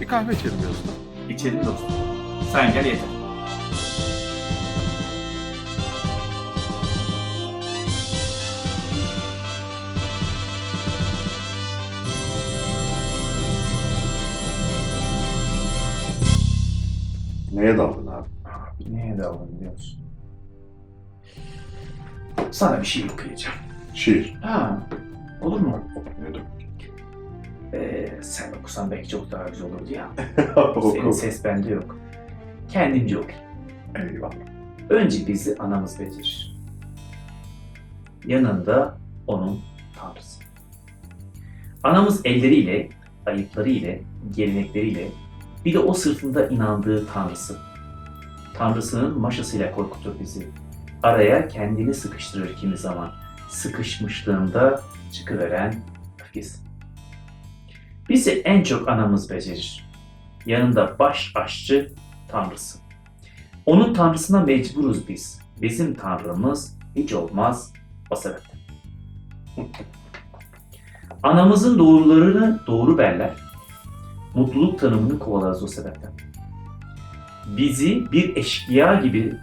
Bir kahve içelim ya usta. İçelim dostum. Sen gel yeter. Neye daldın abi? Neye daldın biliyor musun? Sana bir şey okuyacağım. Şiir. Ha, olur mu? Demek? Ee, sen okusan belki çok daha güzel olurdu ya. Senin ses bende yok. Kendimce okuyayım. Eyvallah. Önce bizi anamız becerir. Yanında onun tanrısı. Anamız elleriyle, ayıplarıyla, gelenekleriyle, bir de o sırtında inandığı tanrısı. Tanrısının maşasıyla korkutur bizi. Araya kendini sıkıştırır kimi zaman. Sıkışmışlığında çıkıveren öfkesi. Bizi en çok anamız becerir. Yanında baş aşçı tanrısı. Onun tanrısına mecburuz biz. Bizim tanrımız hiç olmaz o sebepten. Anamızın doğrularını doğru berler. Mutluluk tanımını kovalarız o sebepten. Bizi bir eşkıya gibi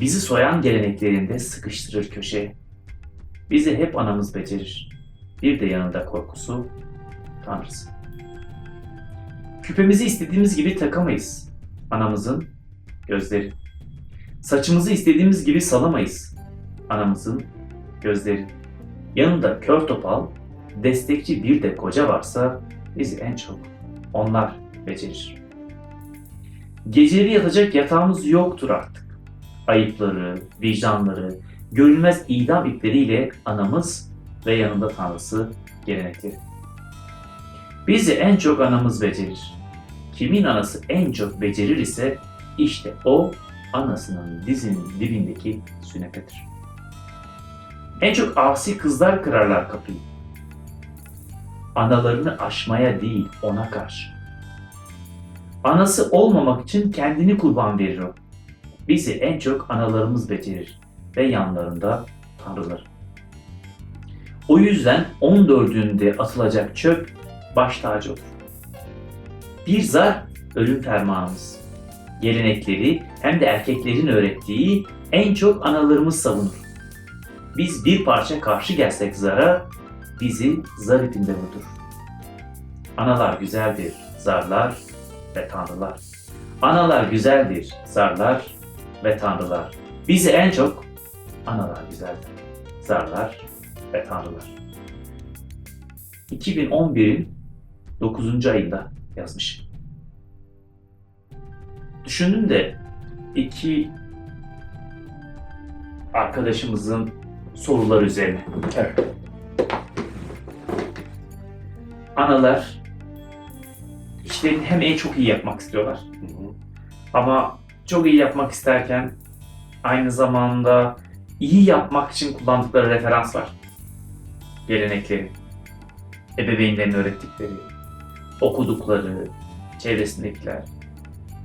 bizi soyan geleneklerinde sıkıştırır köşeye. Bizi hep anamız becerir. Bir de yanında korkusu Tanrısı. Küpemizi istediğimiz gibi takamayız. Anamızın gözleri. Saçımızı istediğimiz gibi salamayız. Anamızın gözleri. Yanında kör topal, destekçi bir de koca varsa bizi en çok onlar becerir. Geceleri yatacak yatağımız yoktur artık. Ayıpları, vicdanları, görülmez idam ipleriyle anamız ve yanında tanrısı gelenekleri. Bizi en çok anamız becerir. Kimin anası en çok becerir ise işte o anasının dizinin dibindeki sünepedir. En çok asi kızlar kırarlar kapıyı. Analarını aşmaya değil ona karşı. Anası olmamak için kendini kurban verir o. Bizi en çok analarımız becerir ve yanlarında tanrılar. O yüzden 14'ünde atılacak çöp baş tacı olur. Bir zar ölüm fermanımız. Gelenekleri hem de erkeklerin öğrettiği en çok analarımız savunur. Biz bir parça karşı gelsek zara bizi zar ipinde vurdur. Analar güzeldir, zarlar ve tanrılar. Analar güzeldir, zarlar ve tanrılar. Bizi en çok analar güzeldir, zarlar ve tanrılar. 2011'in 9. ayında yazmışım. Düşündüm de iki arkadaşımızın soruları üzerine. Evet. Analar işlerini hem en çok iyi yapmak istiyorlar. Hı hı. Ama çok iyi yapmak isterken aynı zamanda iyi yapmak için kullandıkları referans var. Gelenekleri, ebeveynlerin öğrettikleri, okudukları, çevresindekiler.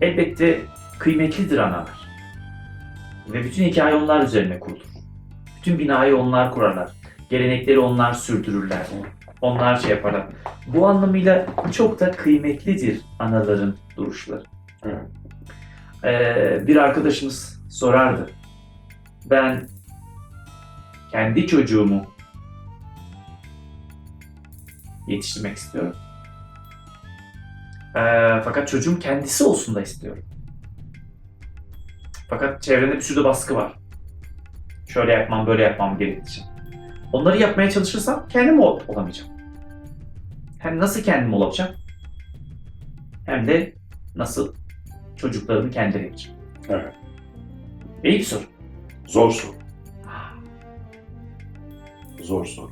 Elbette kıymetlidir analar. Ve bütün hikaye onlar üzerine kurulur. Bütün binayı onlar kurarlar. Gelenekleri onlar sürdürürler. Onlar şey yaparlar. Bu anlamıyla çok da kıymetlidir anaların duruşları. Ee, bir arkadaşımız sorardı. Ben kendi çocuğumu yetiştirmek istiyorum. Ee, fakat çocuğum kendisi olsun da istiyorum. Fakat çevrede bir sürü baskı var. Şöyle yapmam, böyle yapmam gerektiği Onları yapmaya çalışırsam kendim ol- olamayacağım. Hem nasıl kendim olacağım? Hem de nasıl çocuklarımı kendileri yapacağım. Evet. İyi bir soru. Zor soru. Zor soru.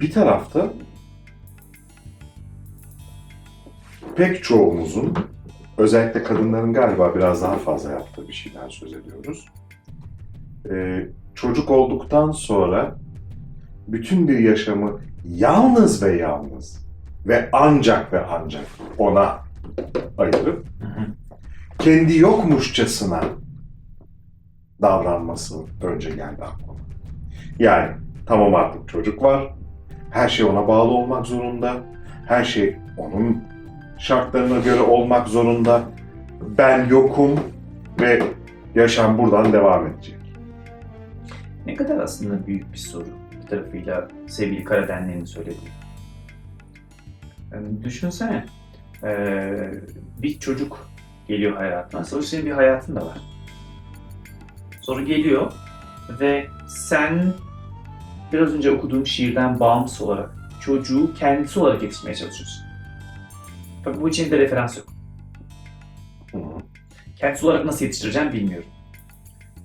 Bir tarafta pek çoğumuzun özellikle kadınların galiba biraz daha fazla yaptığı bir şeyden söz ediyoruz. Ee, çocuk olduktan sonra bütün bir yaşamı yalnız ve yalnız ve ancak ve ancak ona ayırıp kendi yokmuşçasına davranması önce geldi aklıma. Yani tamam artık çocuk var, her şey ona bağlı olmak zorunda, her şey onun şartlarına göre olmak zorunda. Ben yokum ve yaşam buradan devam edecek. Ne kadar aslında büyük bir soru. Bir tarafıyla sevgili Karadenli'nin söylediği. Yani düşünsene, eee, bir çocuk geliyor hayatına. Sonra senin bir hayatın da var. Sonra geliyor ve sen biraz önce okuduğum şiirden bağımsız olarak çocuğu kendisi olarak yetişmeye çalışıyorsun. Tabii bu için de referans yok. Kendisi olarak nasıl yetiştireceğim bilmiyorum.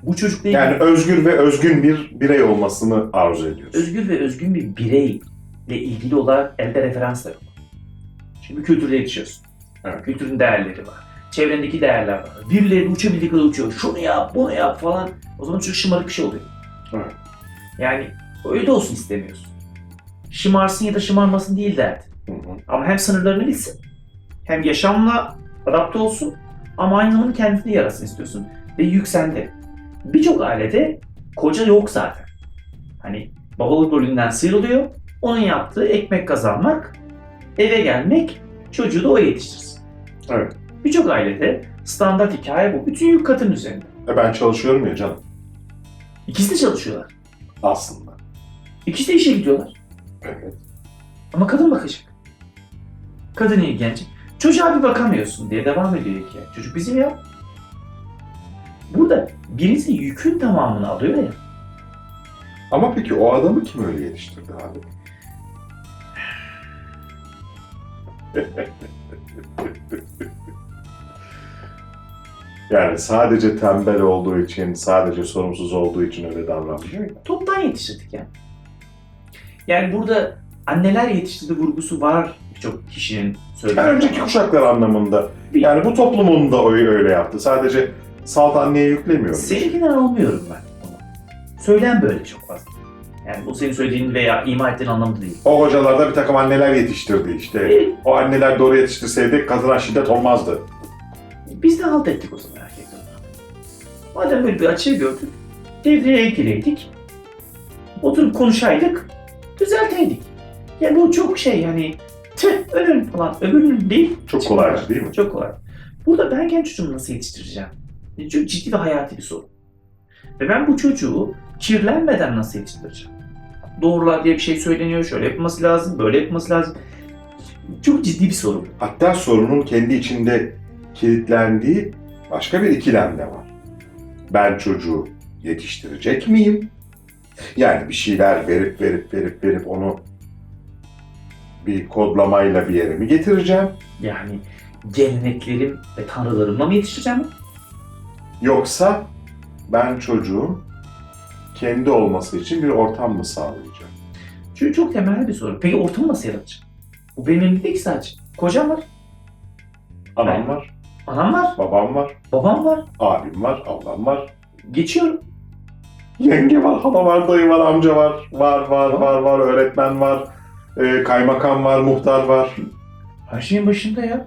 Bu çocukla ilgili... Yani özgür ve özgün bir birey olmasını arzu ediyorsun. özgür ve özgün bir bireyle ilgili olarak elde referans da yok. Şimdi kültürde yetişiyorsun. Evet. Kültürün değerleri var. Çevrendeki değerler var. Birileri uçabildiği kadar uçuyor. Şunu yap, bunu yap falan. O zaman çok şımarık bir şey oluyor. Evet. Yani öyle de olsun istemiyorsun. Şımarsın ya da şımarmasın değil. Hı hı. Ama hem sınırlarını bilsin, hem yaşamla adapte olsun ama aynı zamanda kendini yarasın istiyorsun. Ve yük sende. Birçok ailede koca yok zaten. Hani babalık rolünden sıyrılıyor, onun yaptığı ekmek kazanmak, eve gelmek, çocuğu da o yetiştirsin. Evet. Birçok ailede standart hikaye bu. Bütün yük kadın üzerinde. E ben çalışıyorum ya canım İkisi de çalışıyorlar. aslında. İkisi de işe gidiyorlar. Evet. Ama kadın bakacak. Kadın ilgilenecek. Çocuğa bir bakamıyorsun diye devam ediyor hikaye. Çocuk bizim ya. Burada birisi yükün tamamını alıyor ya. Ama peki o adamı kim öyle yetiştirdi abi? yani sadece tembel olduğu için, sadece sorumsuz olduğu için öyle davranmıyor ya. Toptan yetiştirdik yani. Yani burada anneler yetiştirdi vurgusu var birçok kişinin söylediği. Yani önceki kuşaklar anlamında. Yani bu toplumun da öyle, öyle yaptı. Sadece salt anneye yüklemiyorum. Seninkinden almıyorum ben. Söylen böyle çok fazla. Yani bu senin söylediğin veya ima ettiğin anlamda değil. O hocalarda bir takım anneler yetiştirdi işte. Evet, O anneler doğru yetiştirseydi kadına şiddet olmazdı. Biz de halt ettik o zaman erkekler. Madem böyle bir açığı gördük, devreye gireydik, oturup konuşaydık, düzelteydik. Yani bu çok şey yani, tüh ölürüm falan, öbürünün değil. Çok kolaydı değil mi? Çok kolay. Burada ben kendi çocuğumu nasıl yetiştireceğim? Yani Çok ciddi ve hayati bir soru. Ve ben bu çocuğu kirlenmeden nasıl yetiştireceğim? Doğrular diye bir şey söyleniyor, şöyle yapılması lazım, böyle yapılması lazım. Çok ciddi bir soru. Hatta sorunun kendi içinde kilitlendiği başka bir ikilem de var. Ben çocuğu yetiştirecek miyim? Yani bir şeyler verip verip verip verip onu bir kodlamayla bir yere mi getireceğim? Yani geleneklerim ve tanrılarımla mı yetiştireceğim? Yoksa ben çocuğun kendi olması için bir ortam mı sağlayacağım? Çünkü çok temel bir soru. Peki ortamı nasıl yaratacağım? Bu benim elimde değil ki sadece. Kocam var, Anam var, anam var, babam var, babam var. abim var, ablam var, Geçiyorum. Yenge var, hala var, dayı var, amca var, var, var, var, var, öğretmen var, e, kaymakam var, muhtar var. Her şeyin başında ya.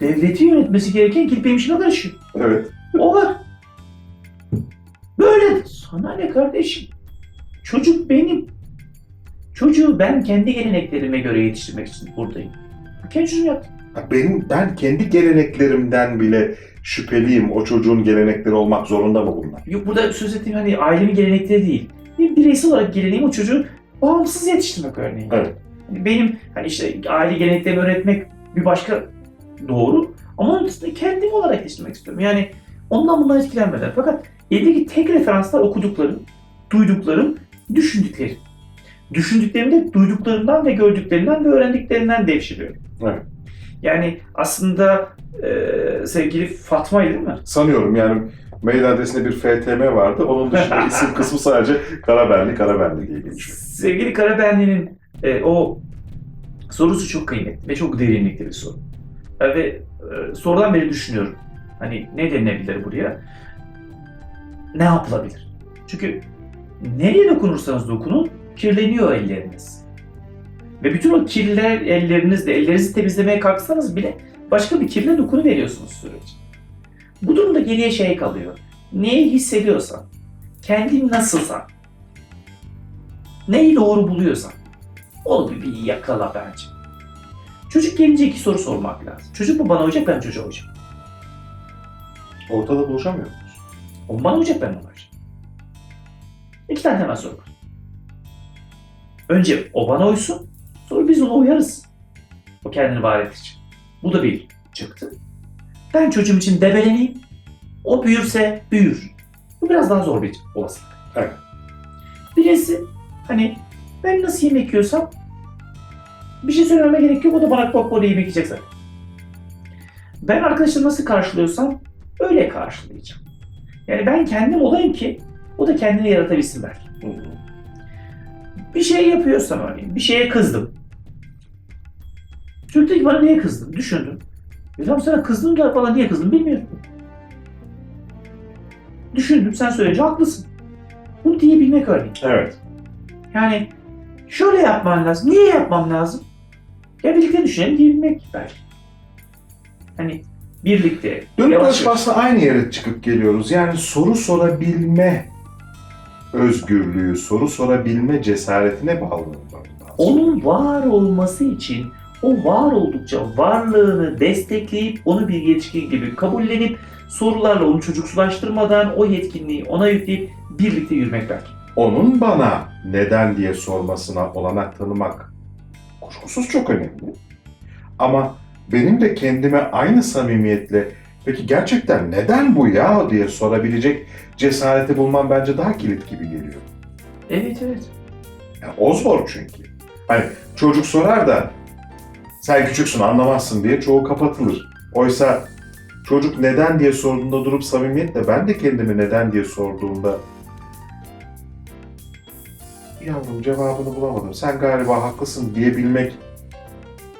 Devleti yönetmesi gereken işime karışıyor. Evet. O var. Böyle. Sana ne kardeşim? Çocuk benim. Çocuğu ben kendi geleneklerime göre yetiştirmek için buradayım. Kendi çocuğum yaptım. Benim, ben kendi geleneklerimden bile şüpheliyim. O çocuğun gelenekleri olmak zorunda mı bunlar? Yok burada söz ettiğim hani ailemin gelenekleri değil. Bir bireysel olarak geleneğim o çocuğu bağımsız yetiştirmek örneğin. Evet. Hani benim hani işte aile geleneklerimi öğretmek bir başka doğru. Ama onun dışında kendim olarak yetiştirmek istiyorum. Yani ondan bundan etkilenmeden. Fakat evdeki tek referanslar okuduklarım, duyduklarım, düşündüklerim. Düşündüklerimi de duyduklarımdan ve gördüklerimden ve öğrendiklerinden devşiriyorum. Evet. Yani aslında e, sevgili Fatma'ydı değil mi? Sanıyorum yani mail adresinde bir FTM vardı. Onun dışında isim kısmı sadece Karabenli, Karabenli diye geçiyor. Sevgili Karabenli'nin e, o sorusu çok kıymetli ve çok derinlikli bir soru. E, ve e, sorudan beri düşünüyorum. Hani ne denilebilir buraya? Ne yapılabilir? Çünkü nereye dokunursanız dokunun kirleniyor elleriniz. Ve bütün o kirler ellerinizle, ellerinizi temizlemeye kalksanız bile başka bir kirle dokunu veriyorsunuz sürece. Bu durumda geriye şey kalıyor. Neyi hissediyorsan, kendin nasılsan, neyi doğru buluyorsan onu bir, bir yakala bence. Çocuk gelince iki soru sormak lazım. Çocuk mu bana uyacak, ben çocuğa uyacağım. Ortada buluşamıyor muyuz? O bana uyacak, ben ona uyacağım. İki tane temel soru var. Önce o bana uysun, sonra biz ona uyarız. O kendini var için. Bu da bir çıktı. Ben çocuğum için debeleneyim. O büyürse büyür. Bu biraz daha zor bir olasılık. Evet. Birisi hani ben nasıl yemek yiyorsam bir şey söylememe gerek yok. O da bana bak böyle yemek yiyecek zaten. Ben arkadaşımı nasıl karşılıyorsam öyle karşılayacağım. Yani ben kendim olayım ki o da kendini yaratabilsin belki. Bir şey yapıyorsam örneğin, bir şeye kızdım. Çocuk dedi ki bana niye kızdın? Düşündüm. E tamam sana kızdım da falan niye kızdım bilmiyorum. Düşündüm sen söyleyince haklısın. Bunu diyebilmek örneğin. Evet. Yani şöyle yapman lazım. Niye yapmam lazım? Ya birlikte düşünelim diyebilmek belki. Hani birlikte Dönüp dolaşıp aslında aynı yere çıkıp geliyoruz. Yani soru sorabilme özgürlüğü, soru sorabilme cesaretine bağlı olmak onun var olması için o var oldukça varlığını destekleyip onu bir yetkin gibi kabullenip sorularla onu çocuksulaştırmadan o yetkinliği ona yükleyip birlikte yürümek belki. Onun bana neden diye sormasına olanak tanımak kuşkusuz çok önemli. Ama benim de kendime aynı samimiyetle peki gerçekten neden bu ya diye sorabilecek cesareti bulmam bence daha kilit gibi geliyor. Evet evet. Yani o zor çünkü. Hani çocuk sorar da sen küçüksün anlamazsın diye çoğu kapatılır. Oysa çocuk neden diye sorduğunda durup samimiyetle ben de kendimi neden diye sorduğumda yavrum cevabını bulamadım sen galiba haklısın diyebilmek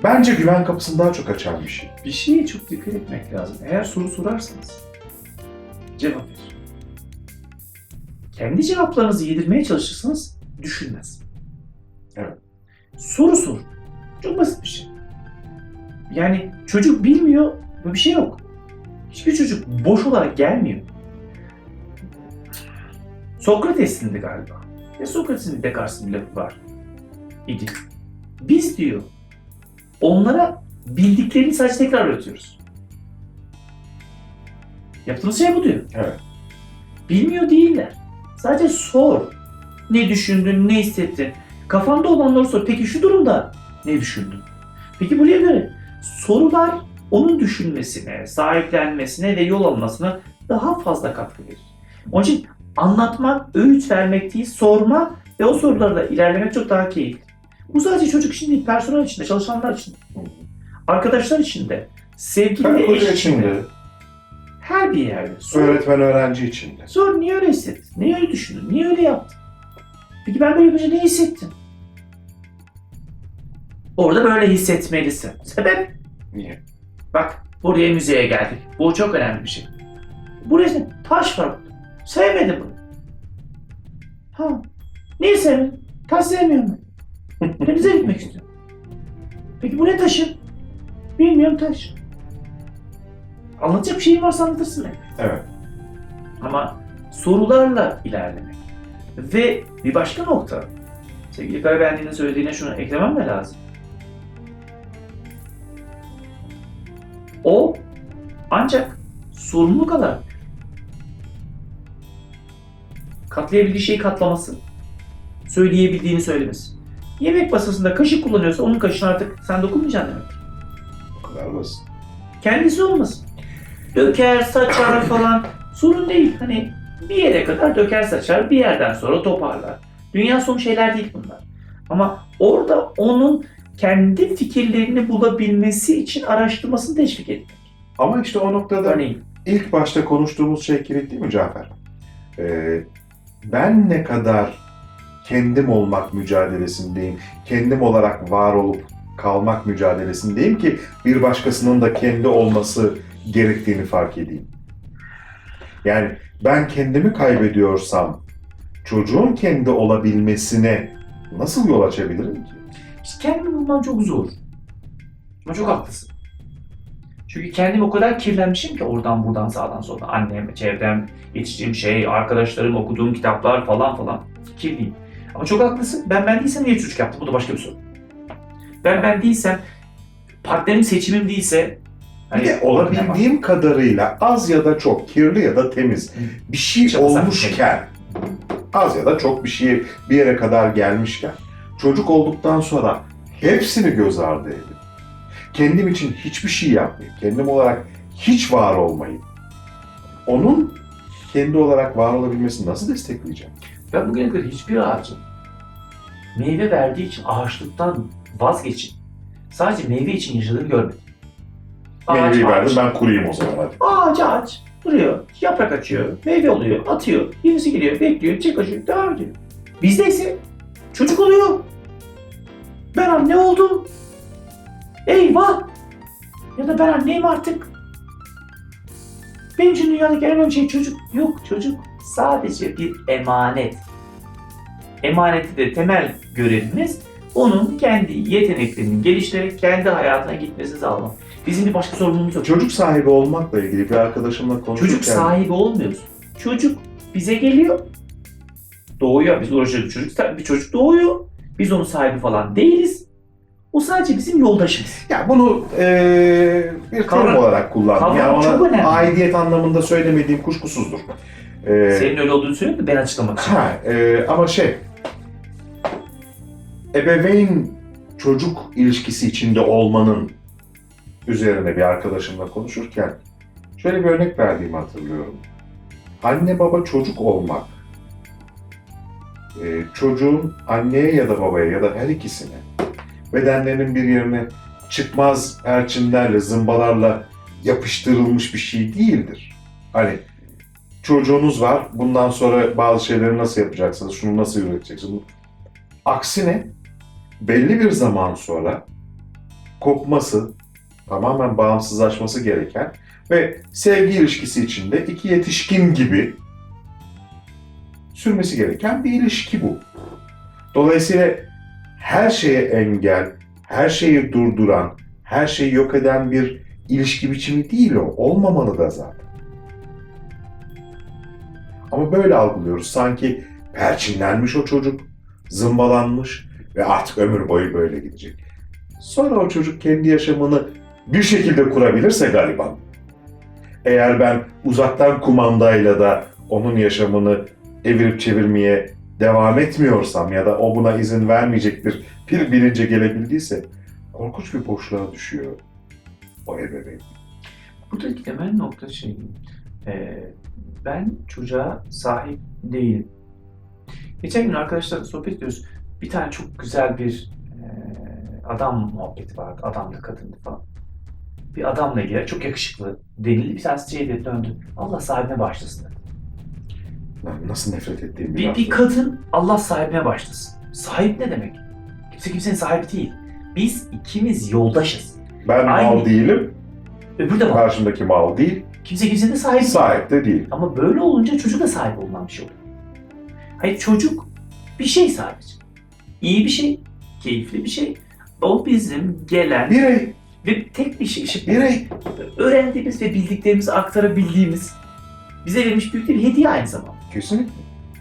bence güven kapısını daha çok açan bir şey. Bir şeye çok dikkat etmek lazım. Eğer soru sorarsanız cevap verin. Kendi cevaplarınızı yedirmeye çalışırsanız düşünmez. Evet. Soru sor. Çok basit bir şey. Yani çocuk bilmiyor, böyle bir şey yok. Hiçbir çocuk boş olarak gelmiyor. Sokrates'in de galiba. Ya Sokrates'in de Descartes'in bir lafı var. İdi. Biz diyor, onlara bildiklerini sadece tekrar öğretiyoruz. Yaptığımız şey bu diyor. Evet. Bilmiyor değiller. Sadece sor. Ne düşündün, ne hissettin? Kafanda olanları sor. Peki şu durumda ne düşündün? Peki buraya göre sorular onun düşünmesine, sahiplenmesine ve yol almasına daha fazla katkı verir. Onun için anlatmak, öğüt vermek değil, sorma ve o sorularla ilerlemek çok daha keyifli. Bu sadece çocuk için değil, personel için de, çalışanlar için de, arkadaşlar için de, sevgili eş için de, de, her bir yerde. Sor, öğretmen öğrenci için de. sor niye öyle hissettin? Niye öyle düşündün? Niye öyle yaptın? Peki ben böyle yapınca ne hissettin? Orada böyle hissetmelisin. Sebep? Niye? Bak buraya müzeye geldik. Bu çok önemli bir şey. Buraya taş var. Burada. Sevmedim bunu. Ha. Niye sevmedin? Taş sevmiyorum ben. Denize gitmek istiyorum. Peki bu ne taşı? Bilmiyorum taş. Anlatacak bir şeyin varsa anlatırsın belki. Evet. Ama sorularla ilerlemek. Ve bir başka nokta. Sevgili Karabendi'nin söylediğine şunu eklemem de lazım. O ancak sorumluluk alarak katlayabildiği şeyi katlaması, söyleyebildiğini söylemesi. Yemek masasında kaşık kullanıyorsa onun kaşığını artık sen dokunmayacaksın demek. O kadar basit. Kendisi olmasın. Döker, saçar falan sorun değil. Hani bir yere kadar döker saçar, bir yerden sonra toparlar. Dünya sonu şeyler değil bunlar. Ama orada onun kendi fikirlerini bulabilmesi için araştırmasını teşvik etmek. Ama işte o noktada Örneğin İlk başta konuştuğumuz şey kilit değil mi Cafer? Ee, ben ne kadar kendim olmak mücadelesindeyim, kendim olarak var olup kalmak mücadelesindeyim ki bir başkasının da kendi olması gerektiğini fark edeyim. Yani ben kendimi kaybediyorsam çocuğun kendi olabilmesine nasıl yol açabilirim ki? işte kendini bulman çok zor. Ama çok haklısın. Çünkü kendim o kadar kirlenmişim ki oradan buradan sağdan soldan annem, çevrem, yetiştiğim şey, arkadaşlarım, okuduğum kitaplar falan falan kirliyim. Ama çok haklısın. Ben ben değilsem niye çocuk yaptım? Bu da başka bir soru. Ben ben değilsem partnerim seçimim değilse Bir de hani ne var? olabildiğim kadarıyla az ya da çok, kirli ya da temiz bir şey Çok olmuşken, az ya da çok bir şey bir yere kadar gelmişken, çocuk olduktan sonra hepsini göz ardı edip, kendim için hiçbir şey yapmayıp, kendim olarak hiç var olmayıp, onun kendi olarak var olabilmesini nasıl destekleyeceğim? Ben bugüne kadar hiçbir ağacın meyve verdiği için ağaçlıktan vazgeçin. Sadece meyve için yaşadığını görmedim. Ağaç, Meyveyi ağaç. verdim ben kurayım o zaman hadi. Ağaç ağaç duruyor, yaprak açıyor, meyve oluyor, atıyor, yenisi geliyor, bekliyor, çek açıyor, devam ediyor. Bizde ise çocuk oluyor. Ben anne oldum. Eyvah! Ya da ben anneyim artık. Benim için dünyadaki en önemli şey çocuk. Yok çocuk sadece bir emanet. Emaneti de temel görevimiz onun kendi yeteneklerini geliştirerek kendi hayatına gitmesini sağlamak. Bizim bir başka sorumluluğumuz yok. Çocuk sahibi olmakla ilgili bir arkadaşımla konuşurken... Çocuk sahibi olmuyoruz. Çocuk bize geliyor. Doğuyor. Biz uğraşıyoruz. Çocuk, bir çocuk doğuyor. Biz onun sahibi falan değiliz. O sadece bizim yoldaşımız. Ya bunu eee, bir terim Kavram- olarak kullandım. kavram Yani çok ona önemli. aidiyet anlamında söylemediğim kuşkusuzdur. Eee, Senin öyle olduğunu söylüyorum da ben açıklamak için. ha, eee, ama şey, ebeveyn çocuk ilişkisi içinde olmanın üzerine bir arkadaşımla konuşurken şöyle bir örnek verdiğimi hatırlıyorum. Anne baba çocuk olmak, eee, çocuğun anneye ya da babaya ya da her ikisine bedenlerinin bir yerine çıkmaz perçinlerle, zımbalarla yapıştırılmış bir şey değildir. Hani çocuğunuz var, bundan sonra bazı şeyleri nasıl yapacaksınız, şunu nasıl üreteceksiniz. Aksine belli bir zaman sonra kopması, tamamen bağımsızlaşması gereken ve sevgi ilişkisi içinde iki yetişkin gibi sürmesi gereken bir ilişki bu. Dolayısıyla her şeye engel, her şeyi durduran, her şeyi yok eden bir ilişki biçimi değil o. Olmamalı da zaten. Ama böyle algılıyoruz. Sanki perçinlenmiş o çocuk, zımbalanmış ve artık ömür boyu böyle gidecek. Sonra o çocuk kendi yaşamını bir şekilde kurabilirse gariban. Eğer ben uzaktan kumandayla da onun yaşamını evirip çevirmeye devam etmiyorsam ya da o buna izin vermeyecek bir bilince gelebildiyse korkunç bir boşluğa düşüyor o ebeveyn. Buradaki temel nokta şey, e, ben çocuğa sahip değilim. Geçen gün arkadaşlarla sohbet ediyoruz. Bir tane çok güzel bir e, adam muhabbeti vardı. Adamlı kadındı falan. Bir adamla ilgili çok yakışıklı denildi. Bir tanesi şey dedi döndü. Allah sahibine başlasın dedi. Nasıl nefret ettiğim bir, Bir, bir kadın Allah sahibine başlasın. Sahip ne demek? Kimse kimsenin sahibi değil. Biz ikimiz yoldaşız. Ben mal Aynı- değilim, Öbürü de var. karşımdaki mal değil, Kimse kimsenin de değil. sahip de değil. Ama böyle olunca çocuk da sahip olunan bir şey oluyor. Hayır çocuk bir şey sadece. İyi bir şey, keyifli bir şey. O bizim gelen Birey, ve tek bir şey, şey birey. öğrendiğimiz ve bildiklerimizi aktarabildiğimiz bize verilmiş büyük bir hediye aynı zamanda. Kesinlikle.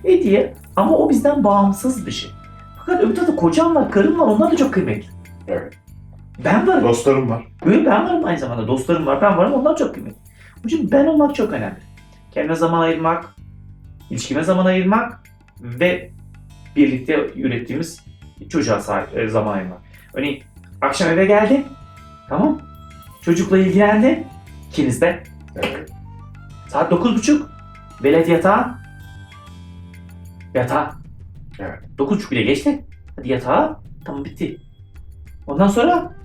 Hediye ama o bizden bağımsız bir şey. Fakat öbür tarafta kocam var, karım var, onlar da çok kıymetli. Evet. Ben varım. Dostlarım var. Öyle ben varım aynı zamanda. Dostlarım var, ben varım, onlar çok kıymetli. Onun için ben olmak çok önemli. Kendime zaman ayırmak, ilişkime zaman ayırmak ve birlikte ürettiğimiz çocuğa sahip e, zaman ayırmak. Örneğin akşam eve geldi, tamam Çocukla ilgilendi, ikiniz de. Evet. Saat dokuz buçuk, velet yatağa. Yatağa. Evet. Dokuz buçuk bile geçti. Hadi yatağa. Tamam bitti. Ondan sonra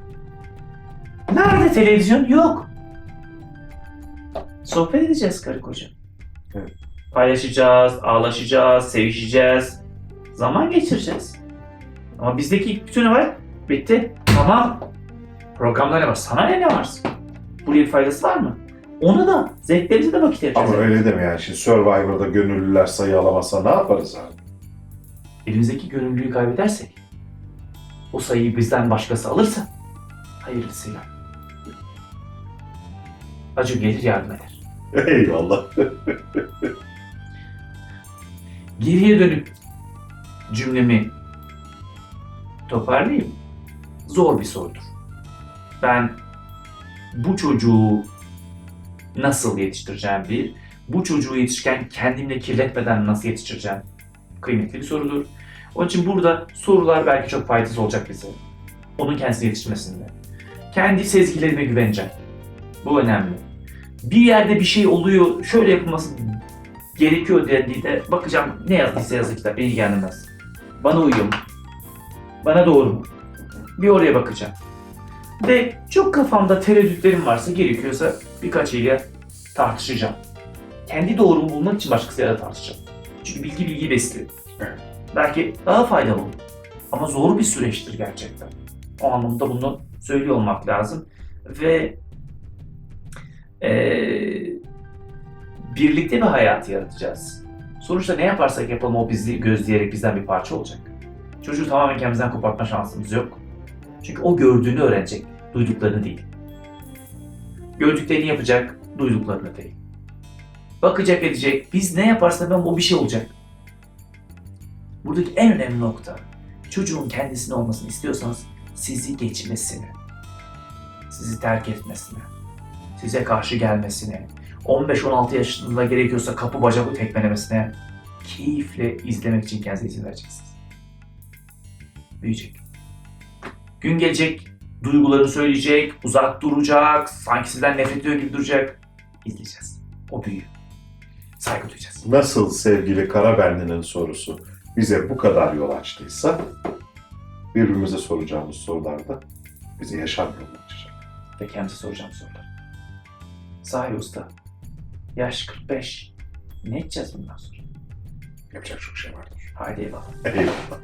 nerede televizyon? Yok. Sohbet edeceğiz karı koca. Evet. Paylaşacağız, ağlaşacağız, sevişeceğiz. Zaman geçireceğiz. Ama bizdeki bütün var? Bitti. Tamam. Programda ne var? Sana ne ne var? Buraya bir faydası var mı? Ona da zevklerimize de vakit ayıracağız. Ama öyle deme yani. Şimdi Survivor'da gönüllüler sayı alamazsa ne yaparız abi? elimizdeki gönüllülüğü kaybedersek, o sayıyı bizden başkası alırsa, hayırlısıyla. Acı gelir yardım eder. Eyvallah. Geriye dönüp cümlemi toparlayayım. Zor bir sorudur. ben bu çocuğu nasıl yetiştireceğim bir, bu çocuğu yetişirken kendimle kirletmeden nasıl yetiştireceğim kıymetli bir sorudur. Onun için burada sorular belki çok faydası olacak bize. Onun kendisini yetiştirmesinde. Kendi sezgilerime güveneceğim. Bu önemli. Bir yerde bir şey oluyor, şöyle yapılması gerekiyor dediğinde bakacağım ne yazdıysa yazı kitap beni ilgilendirmez. Bana uyuyor mu? Bana doğru mu? Bir oraya bakacağım. Ve çok kafamda tereddütlerim varsa gerekiyorsa birkaç ile tartışacağım. Kendi doğrumu bulmak için başkasıyla tartışacağım. Çünkü bilgi bilgiyi besliyor. Evet. Belki daha faydalı olur. Ama zor bir süreçtir gerçekten. O anlamda bunu söylüyor olmak lazım. Ve eee, birlikte bir hayat yaratacağız. Sonuçta ne yaparsak yapalım o bizi gözleyerek bizden bir parça olacak. Çocuğu tamamen kendimizden kopartma şansımız yok. Çünkü o gördüğünü öğrenecek, duyduklarını değil. Gördüklerini yapacak, duyduklarını değil. Bakacak edecek, biz ne yaparsak ben o bir şey olacak. Buradaki en önemli nokta, çocuğun kendisine olmasını istiyorsanız sizi geçmesini, sizi terk etmesini, size karşı gelmesini, 15-16 yaşında gerekiyorsa kapı bacakı tekmelemesine keyifle izlemek için kendinize izin vereceksiniz. Büyüyecek. Gün gelecek, duygularını söyleyecek, uzak duracak, sanki sizden nefret ediyor gibi duracak. İzleyeceğiz. O büyüyor. Saygı duyacağız. Nasıl sevgili Karabenli'nin sorusu bize bu kadar yol açtıysa birbirimize soracağımız sorularda bizi yaşam yoluna açacak. Ve kendimize soracağım sorular. Sahi usta, yaş 45. Ne edeceğiz bundan sonra? Yapacak çok şey vardır. Haydi eyvallah. Eyvallah.